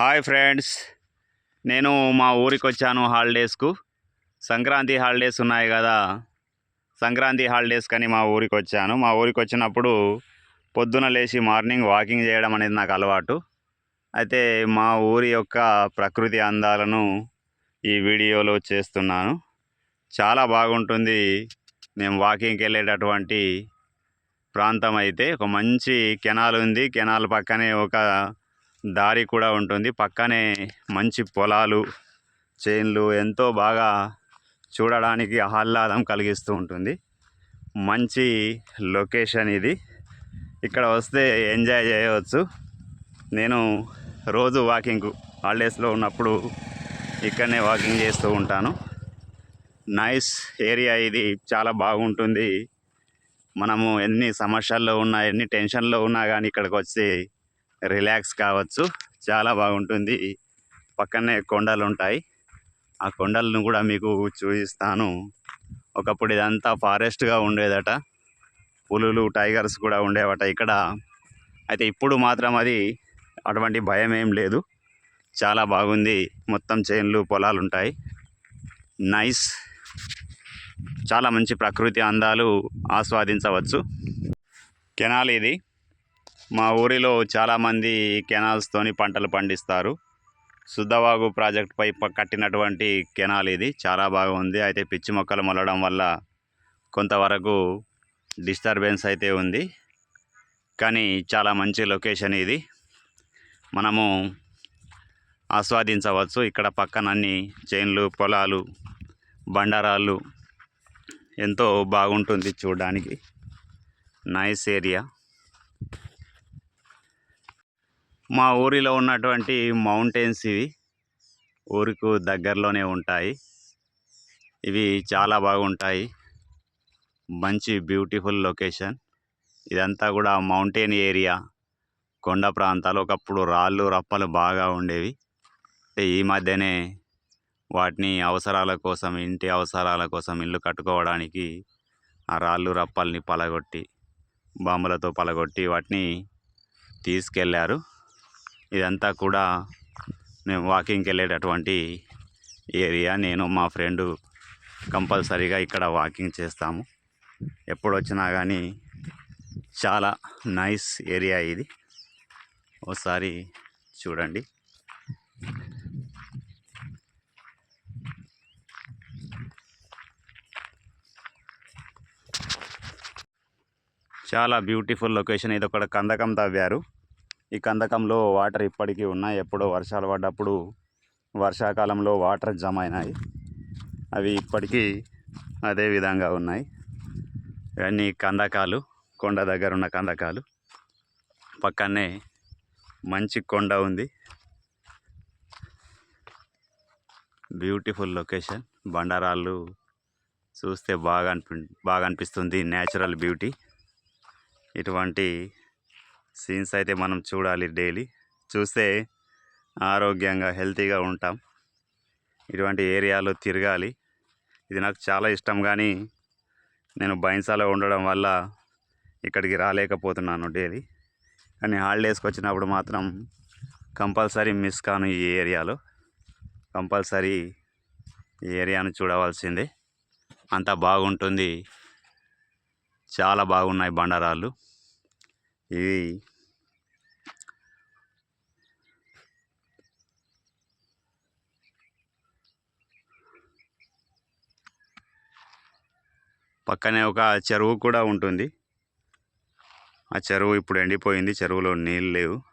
Hi friends. నేను మా ఊరికి వచ్చాను హాలిడేస్కు. సంక్రాంతి హాలిడేస్ ఉన్నాయి కదా. సంక్రాంతి హాలిడేస్ కానీ మా ఊరికి వచ్చాను మా ఊరికి వచ్చినప్పుడు పొద్దున లేచి మార్నింగ్ వాకింగ్ చేయడం అనేది నాకు అలవాటు. అయితే మా ఊరి యొక్క ప్రకృతి అందాలను ఈ వీడియోలో చేస్తున్నాను. చాలా బాగుంటుంది. మేము వాకింగ్కి వెళ్ళేటటువంటి ప్రాంతం అయితే. ఒక మంచి కెనాల్ ఉంది. కెనాల్ పక్కనే ఒక దారి కూడా ఉంటుంది. పక్కనే మంచి పొలాలు చేన్లు ఎంతో బాగా చూడడానికి ఆహ్లాదం కలిగిస్తూ ఉంటుంది. మంచి లొకేషన్ ఇది. ఇక్కడ వస్తే ఎంజాయ్ చేయవచ్చు. నేను రోజు వాకింగ్ హాలిడేస్లో ఉన్నప్పుడు ఇక్కడనే వాకింగ్ చేస్తూ ఉంటాను. నైస్ ఏరియా ఇది. చాలా బాగుంటుంది. మనము ఎన్ని సమస్యల్లో ఉన్నా ఎన్ని టెన్షన్లో ఉన్నా కానీ ఇక్కడికి వచ్చి రిలాక్స్ కావచ్చు. చాలా బాగుంటుంది. పక్కనే కొండలు ఉంటాయి ఆ కొండలను కూడా మీకు చూపిస్తాను. ఒకప్పుడు ఇదంతా ఫారెస్ట్గా ఉండేదట. పులులు టైగర్స్ కూడా ఉండేవట ఇక్కడ. అయితే ఇప్పుడు మాత్రం అది అటువంటి భయం ఏం లేదు. చాలా బాగుంది. మొత్తం చేన్లు పొలాలు ఉంటాయి నైస్ చాలా మంచి ప్రకృతి అందాలు ఆస్వాదించవచ్చు. కెనాల్ ఇది. మా ఊరిలో చాలామంది కెనాల్స్తోని పంటలు పండిస్తారు. శుద్ధవాగు ప్రాజెక్ట్ పై ప- కట్టినటువంటి కెనాల్ ఇది. చాలా బాగుంది అయితే పిచ్చి మొక్కలు మొలడం వల్ల కొంతవరకు డిస్టర్బెన్స్ అయితే ఉంది. కానీ చాలా మంచి లొకేషన్ ఇది. మనము ఆస్వాదించవచ్చు. ఇక్కడ పక్కన అన్ని చేన్లు పొలాలు బండరాళ్ళు ఎంతో బాగుంటుంది చూడడానికి. Nice area. మా ఊరిలో ఉన్నటువంటి మౌంటైన్స్ ఇవి ఊరికు దగ్గరలోనే ఉంటాయి. ఇవి చాలా బాగుంటాయి. మంచి బ్యూటిఫుల్ లొకేషన్. ఇదంతా కూడా మౌంటైన్ ఏరియా. కొండ ప్రాంతాలు ఒకప్పుడు రాళ్ళు రప్పలు బాగా ఉండేవి. అంటే ఈ మధ్యనే వాటిని అవసరాల కోసం ఇంటి అవసరాల కోసం ఇల్లు కట్టుకోవడానికి ఆ రాళ్ళు రప్పల్ని పలగొట్టి బాంబులతో పలగొట్టి వాటిని తీసుకెళ్ళారు ఇదంతా కూడా మేము వాకింగ్కి వెళ్ళేటటువంటి ఏరియా నేను మా ఫ్రెండు కంపల్సరీగా ఇక్కడ వాకింగ్ చేస్తాము. ఎప్పుడు వచ్చినా కానీ చాలా నైస్ ఏరియా ఇది. ఒకసారి చూడండి. చాలా బ్యూటిఫుల్ లొకేషన్ ఇది ఒక కందకం తవ్వారు. ఈ కందకంలో వాటర్ ఇప్పటికీ ఉన్నాయి. ఎప్పుడో వర్షాలు పడ్డప్పుడు వర్షాకాలంలో వాటర్ జమ అయినాయి అవి ఇప్పటికీ అదే విధంగా ఉన్నాయి. ఇవన్నీ కందకాలు కొండ దగ్గర ఉన్న కందకాలు. పక్కనే మంచి కొండ ఉంది. Beautiful location. బండరాళ్ళు చూస్తే బాగా అనిపి బాగా అనిపిస్తుంది. Natural beauty. ఇటువంటి సీన్స్ అయితే మనం చూడాలి డైలీ. చూస్తే ఆరోగ్యంగా హెల్తీగా ఉంటాం. ఇటువంటి ఏరియాలో తిరగాలి. ఇది నాకు చాలా ఇష్టం కానీ నేను బైన్సాలో ఉండడం వల్ల ఇక్కడికి రాలేకపోతున్నాను డైలీ. కానీ హాలిడేస్కి వచ్చినప్పుడు మాత్రం కంపల్సరీ మిస్ కాను ఈ ఏరియాలో. కంపల్సరీ ఈ ఏరియాను చూడవలసిందే. అంత బాగుంటుంది. చాలా బాగున్నాయి బండరాళ్ళు. ఇవి. పక్కనే ఒక చెరువు కూడా ఉంటుంది. ఆ చెరువు ఇప్పుడు ఎండిపోయింది. చెరువులో నీళ్ళు లేవు.